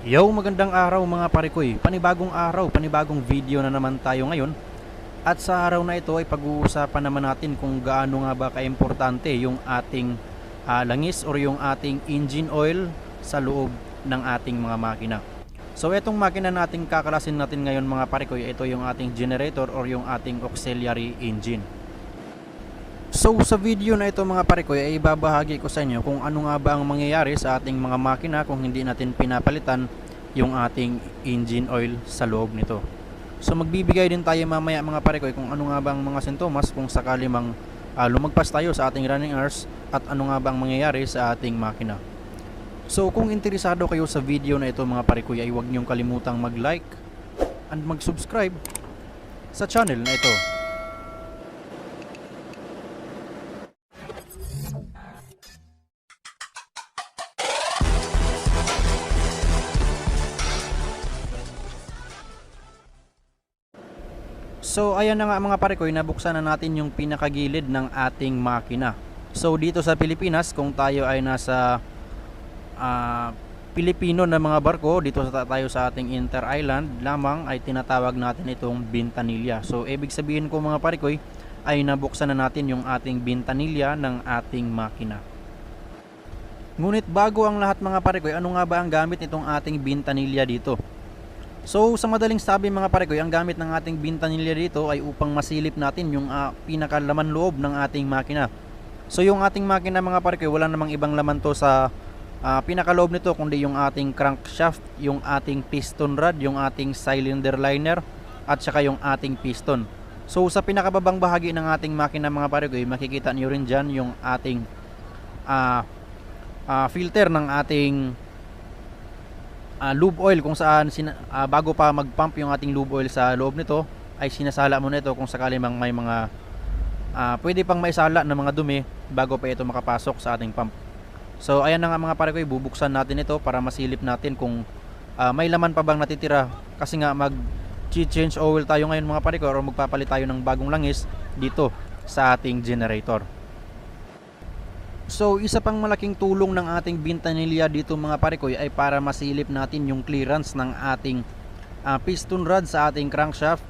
Yo, magandang araw mga parikoy. Panibagong araw, panibagong video na naman tayo ngayon. At sa araw na ito ay pag-uusapan naman natin kung gaano nga ba kaimportante yung ating ah, langis or yung ating engine oil sa loob ng ating mga makina. So itong makina nating kakalasin natin ngayon mga parikoy, ito yung ating generator or yung ating auxiliary engine. So sa video na ito mga pare ko ay ibabahagi ko sa inyo kung ano nga ba ang mangyayari sa ating mga makina kung hindi natin pinapalitan yung ating engine oil sa loob nito. So magbibigay din tayo mamaya mga pare ko kung ano nga ba ang mga sintomas kung sakali mang ah, lumagpas tayo sa ating running hours at ano nga ba ang mangyayari sa ating makina. So kung interesado kayo sa video na ito mga pare ko ay huwag niyong kalimutang mag-like and mag-subscribe sa channel na ito. So ayan na nga mga parekoy, nabuksan na natin yung pinakagilid ng ating makina. So dito sa Pilipinas, kung tayo ay nasa ah, Pilipino na mga barko, dito sa tayo sa ating inter-island lamang ay tinatawag natin itong bintanilya. So ibig sabihin ko mga parekoy, ay nabuksan na natin yung ating bintanilya ng ating makina. Ngunit bago ang lahat mga parekoy, ano nga ba ang gamit nitong ating bintanilya dito? So sa madaling sabi mga parekoy, ang gamit ng ating bintanilya dito ay upang masilip natin yung uh, pinakalaman loob ng ating makina. So yung ating makina mga parekoy, wala namang ibang laman to sa uh, pinakaloob nito kundi yung ating crankshaft, yung ating piston rod, yung ating cylinder liner at saka yung ating piston. So sa pinakababang bahagi ng ating makina mga parekoy, makikita niyo rin dyan yung ating uh, uh, filter ng ating uh, lube oil kung saan sina, uh, bago pa mag-pump yung ating lube oil sa loob nito ay sinasala mo nito kung sakali mang may mga uh, pwede pang maisala ng mga dumi bago pa ito makapasok sa ating pump. So ayan na nga mga pare ko, bubuksan natin ito para masilip natin kung uh, may laman pa bang natitira kasi nga mag change oil tayo ngayon mga pare ko or magpapalit tayo ng bagong langis dito sa ating generator. So isa pang malaking tulong ng ating bintanilya dito mga parekoy ay para masilip natin yung clearance ng ating uh, piston rod sa ating crankshaft.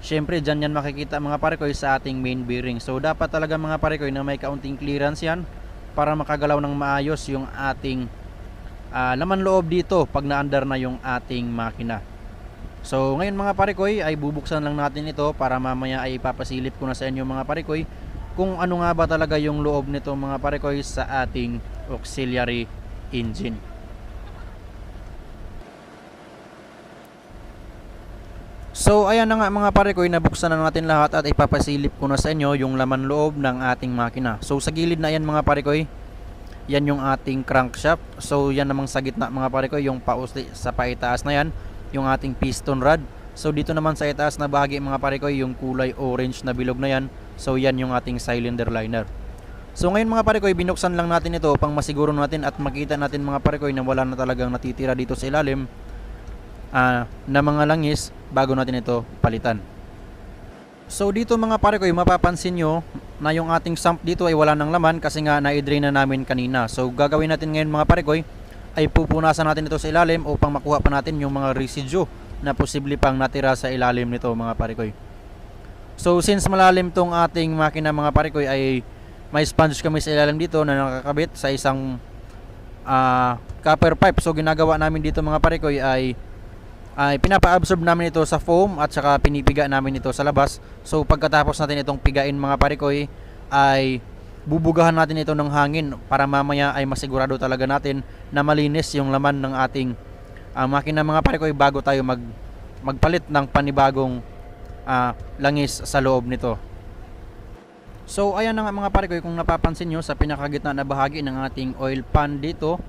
Syempre dyan yan makikita mga parekoy sa ating main bearing. So dapat talaga mga parekoy na may kaunting clearance yan para makagalaw ng maayos yung ating uh, laman loob dito pag naandar na yung ating makina. So ngayon mga parekoy ay bubuksan lang natin ito para mamaya ay ipapasilip ko na sa inyo mga parekoy kung ano nga ba talaga yung loob nito mga parekoy sa ating auxiliary engine. So ayan na nga mga parekoy, nabuksan na natin lahat at ipapasilip ko na sa inyo yung laman loob ng ating makina. So sa gilid na yan mga parekoy, yan yung ating crankshaft. So yan namang sa gitna mga parekoy, yung pausli sa paitaas na yan, yung ating piston rod. So dito naman sa itaas na bahagi mga parekoy, yung kulay orange na bilog na yan, So yan yung ating cylinder liner. So ngayon mga parekoy, binuksan lang natin ito upang masiguro natin at makita natin mga parekoy na wala na talagang natitira dito sa ilalim uh, na mga langis bago natin ito palitan. So dito mga parekoy, mapapansin nyo na yung ating sump dito ay wala ng laman kasi nga na-drain na namin kanina. So gagawin natin ngayon mga parekoy ay pupunasan natin ito sa ilalim upang makuha pa natin yung mga residue na posible pang natira sa ilalim nito mga parekoy. So since malalim tong ating makina mga parikoy ay may sponge kami sa ilalim dito na nakakabit sa isang uh, copper pipe. So ginagawa namin dito mga parikoy ay ay pinapa-absorb namin ito sa foam at saka pinipiga namin ito sa labas. So pagkatapos natin itong pigain mga parikoy ay bubugahan natin ito ng hangin para mamaya ay masigurado talaga natin na malinis yung laman ng ating uh, makina mga parikoy bago tayo mag magpalit ng panibagong uh, langis sa loob nito. So ayan na nga mga pare ko kung napapansin nyo sa pinakagitna na bahagi ng ating oil pan dito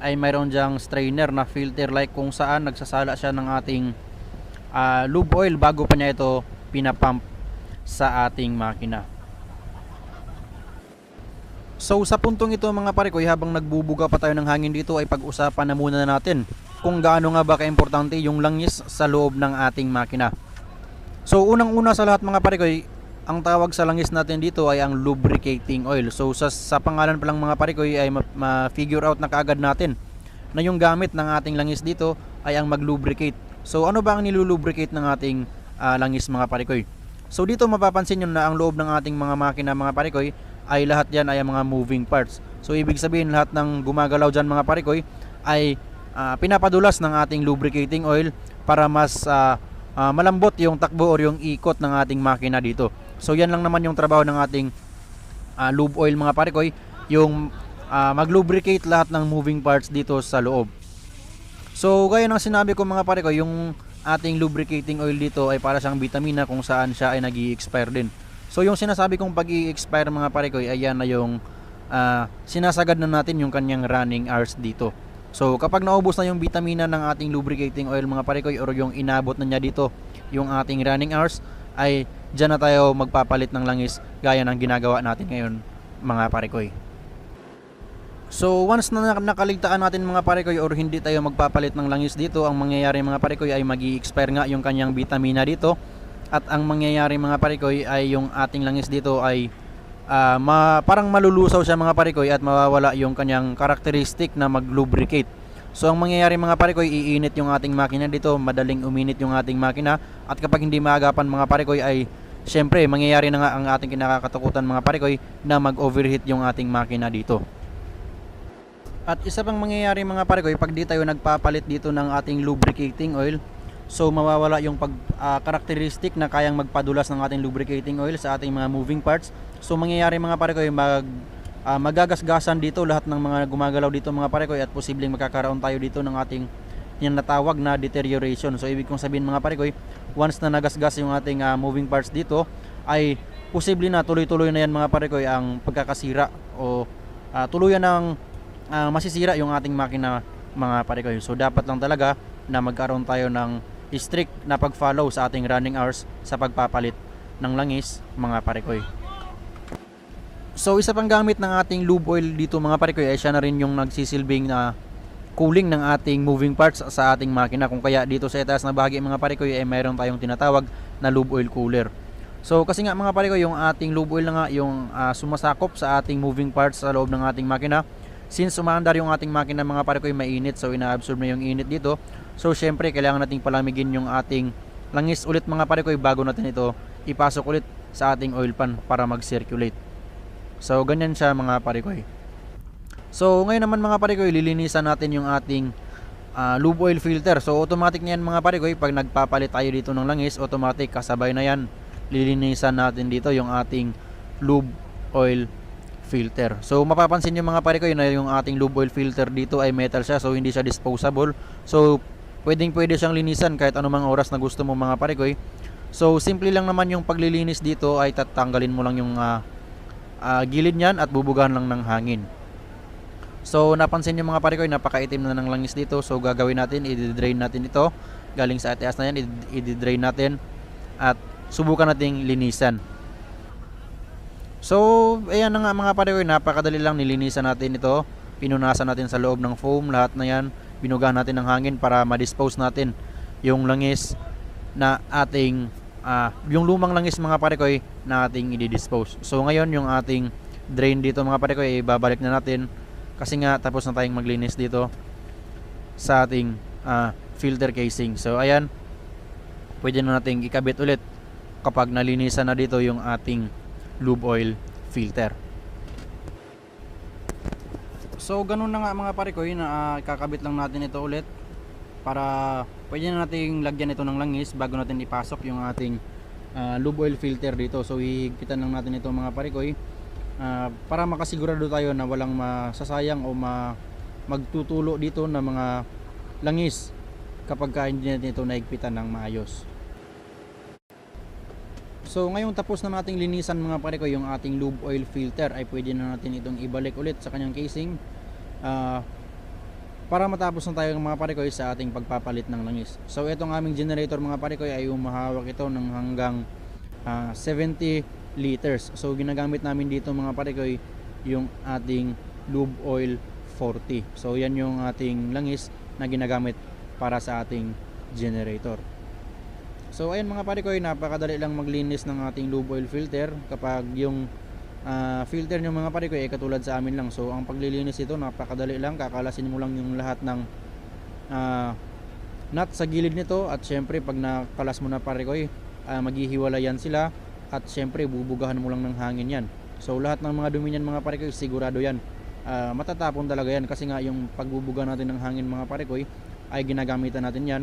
ay mayroon diyang strainer na filter like kung saan nagsasala siya ng ating uh, lube oil bago pa niya ito pinapump sa ating makina. So sa puntong ito mga pare ko habang nagbubuga pa tayo ng hangin dito ay pag-usapan na muna natin kung gaano nga ba kaimportante yung langis sa loob ng ating makina. So unang-una sa lahat mga parikoy, ang tawag sa langis natin dito ay ang lubricating oil. So sa, sa pangalan pa lang mga parikoy ay ma-figure out na kaagad natin na yung gamit ng ating langis dito ay ang maglubricate. So ano ba ang nilulubricate ng ating ah, langis mga parikoy? So dito mapapansin nyo na ang loob ng ating mga makina mga parikoy ay lahat yan ay ang mga moving parts. So ibig sabihin lahat ng gumagalaw dyan mga parikoy ay ah, pinapadulas ng ating lubricating oil para mas ah, ah, malambot yung takbo or yung ikot ng ating makina dito. So yan lang naman yung trabaho ng ating ah, lube oil mga parikoy, yung ah, mag-lubricate lahat ng moving parts dito sa loob. So gaya ng sinabi ko mga parikoy, yung ating lubricating oil dito ay para siyang vitamina kung saan siya ay nag expire din. So yung sinasabi kong pag expire mga parikoy, ayan na yung ah, sinasagad na natin yung kanyang running hours dito. So kapag naubos na yung vitamina ng ating lubricating oil mga parikoy or yung inabot na niya dito yung ating running hours ay dyan na tayo magpapalit ng langis gaya ng ginagawa natin ngayon mga parikoy. So once na nak- nakaligtaan natin mga parikoy or hindi tayo magpapalit ng langis dito, ang mangyayari mga parikoy ay mag expire nga yung kanyang vitamina dito at ang mangyayari mga parikoy ay yung ating langis dito ay ah, ma- parang malulusaw siya mga parikoy at mawawala yung kanyang karakteristik na mag-lubricate. So ang mangyayari mga parikoy, iinit yung ating makina dito, madaling uminit yung ating makina at kapag hindi maagapan mga parikoy ay syempre mangyayari na nga ang ating kinakatakutan mga parikoy na mag-overheat yung ating makina dito. At isa pang mangyayari mga parikoy, pag di tayo nagpapalit dito ng ating lubricating oil, so mawawala yung pag ah, karakteristik na kayang magpadulas ng ating lubricating oil sa ating mga moving parts. So mangyayari mga parikoy, mag ah, magagasgasan dito lahat ng mga gumagalaw dito mga parikoy at posibleng magkakaroon tayo dito ng ating yung natawag na deterioration. So ibig kong sabihin mga parikoy, once na nagasgas yung ating ah, moving parts dito, ay posible na tuloy-tuloy na yan mga parikoy ang pagkakasira o ah, tuluyan ng ah, masisira yung ating makina mga parikoy. So dapat lang talaga na magkaroon tayo ng strict na pag-follow sa ating running hours sa pagpapalit ng langis mga parikoy. So isa pang gamit ng ating lube oil dito mga parikoy ay siya na rin yung nagsisilbing na cooling ng ating moving parts sa ating makina. Kung kaya dito sa itaas na bahagi mga parikoy ay mayroon tayong tinatawag na lube oil cooler. So kasi nga mga parikoy yung ating lube oil na nga yung ah, sumasakop sa ating moving parts sa loob ng ating makina since umaandar yung ating makina mga pare ko ay mainit so ina-absorb na yung init dito so syempre kailangan nating palamigin yung ating langis ulit mga pare ko bago natin ito ipasok ulit sa ating oil pan para mag-circulate. So ganyan siya mga pare ko so ngayon naman mga pare ko lilinisan natin yung ating ah, lube oil filter. So automatic na yan mga pare ko pag nagpapalit tayo dito ng langis automatic kasabay na yan. Lilinisan natin dito yung ating lube oil filter. So mapapansin niyo mga pare ko na yung ating lube oil filter dito ay metal siya so hindi siya disposable. So pwedeng pwede siyang linisan kahit anumang oras na gusto mo mga pare ko. So simple lang naman yung paglilinis dito ay tatanggalin mo lang yung ah, ah, gilid niyan at bubugahan lang ng hangin. So napansin niyo mga pare ko napakaitim na ng langis dito. So gagawin natin i-drain natin ito. Galing sa itaas na yan i-drain natin at subukan nating linisan. So, ayan na nga mga pare ko, napakadali lang nilinisan natin ito. Pinunasan natin sa loob ng foam, lahat na yan. Binugahan natin ng hangin para ma-dispose natin yung langis na ating ah, yung lumang langis mga pare ko na ating i-dispose. So ngayon yung ating drain dito mga pare ko ibabalik na natin kasi nga tapos na tayong maglinis dito sa ating ah, filter casing. So ayan, pwede na nating ikabit ulit kapag nalinisan na dito yung ating lube oil filter. So ganun na nga mga pare ko, na ah, kakabit lang natin ito ulit para pwede na nating lagyan ito ng langis bago natin ipasok yung ating ah, lube oil filter dito. So higpitan lang natin ito mga pare ko ah, para makasigurado tayo na walang masasayang o ma magtutulo dito na mga langis kapag ka hindi natin ito naigpitan ng maayos. So ngayong tapos na nating linisan mga pare ko yung ating lube oil filter ay pwede na natin itong ibalik ulit sa kanyang casing ah, para matapos na tayo mga pare ko sa ating pagpapalit ng langis. So itong aming generator mga pare ko ay umahawak ito ng hanggang ah, 70 liters. So ginagamit namin dito mga pare ko yung ating lube oil 40. So yan yung ating langis na ginagamit para sa ating generator. So ayun mga pare ko, napakadali lang maglinis ng ating lube oil filter kapag yung ah, filter nyo mga pare ko eh katulad sa amin lang. So ang paglilinis ito napakadali lang, kakalasin mo lang yung lahat ng ah, nut sa gilid nito at syempre pag nakalas mo na pare ko eh, ah, maghihiwalay yan sila at syempre bubugahan mo lang ng hangin yan. So lahat ng mga dumi niyan mga pare ko sigurado yan. Ah, matatapon talaga yan kasi nga yung pagbubuga natin ng hangin mga pare ko ay ginagamitan natin yan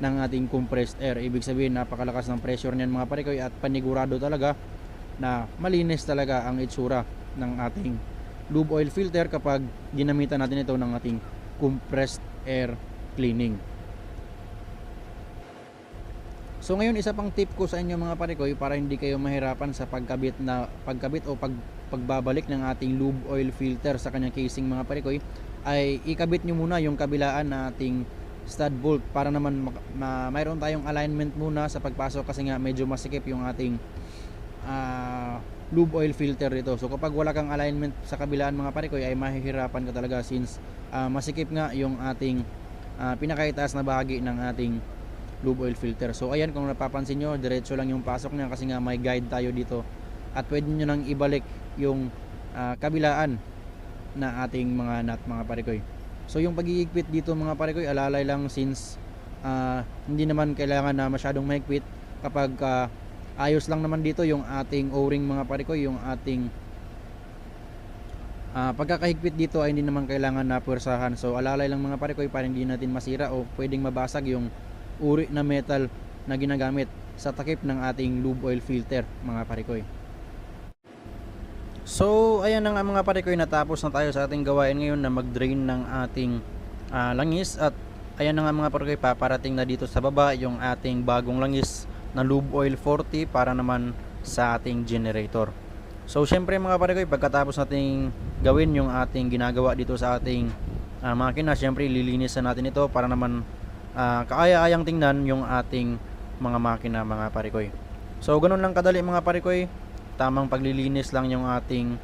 ng ating compressed air. Ibig sabihin napakalakas ng pressure niyan mga pare ko at panigurado talaga na malinis talaga ang itsura ng ating lube oil filter kapag ginamitan natin ito ng ating compressed air cleaning. So ngayon isa pang tip ko sa inyo mga pare ko para hindi kayo mahirapan sa pagkabit na pagkabit o pag pagbabalik ng ating lube oil filter sa kanyang casing mga pare ko ay ikabit nyo muna yung kabilaan na ating stud bolt para naman mak- ma- mayroon tayong alignment muna sa pagpasok kasi nga medyo masikip yung ating ah, lube oil filter dito. So kapag wala kang alignment sa kabilaan mga pare ko ay mahihirapan ka talaga since ah, masikip nga yung ating ah, pinakaitaas na bahagi ng ating lube oil filter. So ayan kung napapansin nyo, diretso lang yung pasok niya kasi nga may guide tayo dito. At pwede nyo nang ibalik yung ah, kabilaan na ating mga nut mga parikoy. So yung pagigigpit dito mga parikoy, alalay lang since ah, hindi naman kailangan na masyadong mahigpit kapag ah, ayos lang naman dito yung ating o-ring mga parikoy, yung ating Ah, pagkakahigpit dito ay hindi naman kailangan na puwersahan. So alalay lang mga parikoy para hindi natin masira o pwedeng mabasag yung uri na metal na ginagamit sa takip ng ating lube oil filter mga parikoy. So ayan na nga mga parikoy natapos na tayo sa ating gawain ngayon na mag-drain ng ating ah, langis at ayan na nga mga parikoy paparating na dito sa baba yung ating bagong langis na lube oil 40 para naman sa ating generator. So syempre mga parikoy pagkatapos nating gawin yung ating ginagawa dito sa ating ah, makina syempre lilinisan natin ito para naman ah, kaaya-ayang tingnan yung ating mga makina mga parikoy. So ganun lang kadali mga parikoy. Tamang paglilinis lang yung ating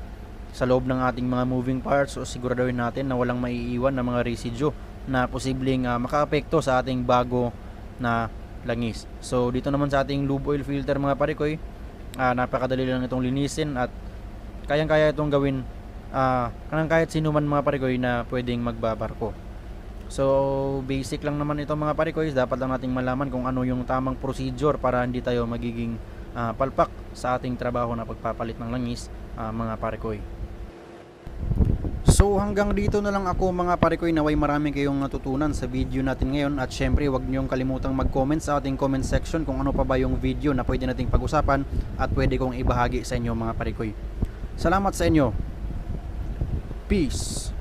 sa loob ng ating mga moving parts o siguraduhin natin na walang maiiwan na mga residue na posibleng ah, makaapekto sa ating bago na langis. So dito naman sa ating lube oil filter mga parikoy, ah, napakadali lang itong linisin at kayang-kaya itong gawin ah kanang kahit sino man mga parikoy na pwedeng magbabarko. So, basic lang naman ito mga parikoy. Dapat lang nating malaman kung ano yung tamang procedure para hindi tayo magiging ah, palpak sa ating trabaho na pagpapalit ng langis ah, mga parikoy. So hanggang dito na lang ako mga parikoy naway marami kayong natutunan sa video natin ngayon at syempre wag niyong kalimutang mag-comment sa ating comment section kung ano pa ba yung video na pwede nating pag-usapan at pwede kong ibahagi sa inyo mga parikoy. Salamat sa inyo. Peace.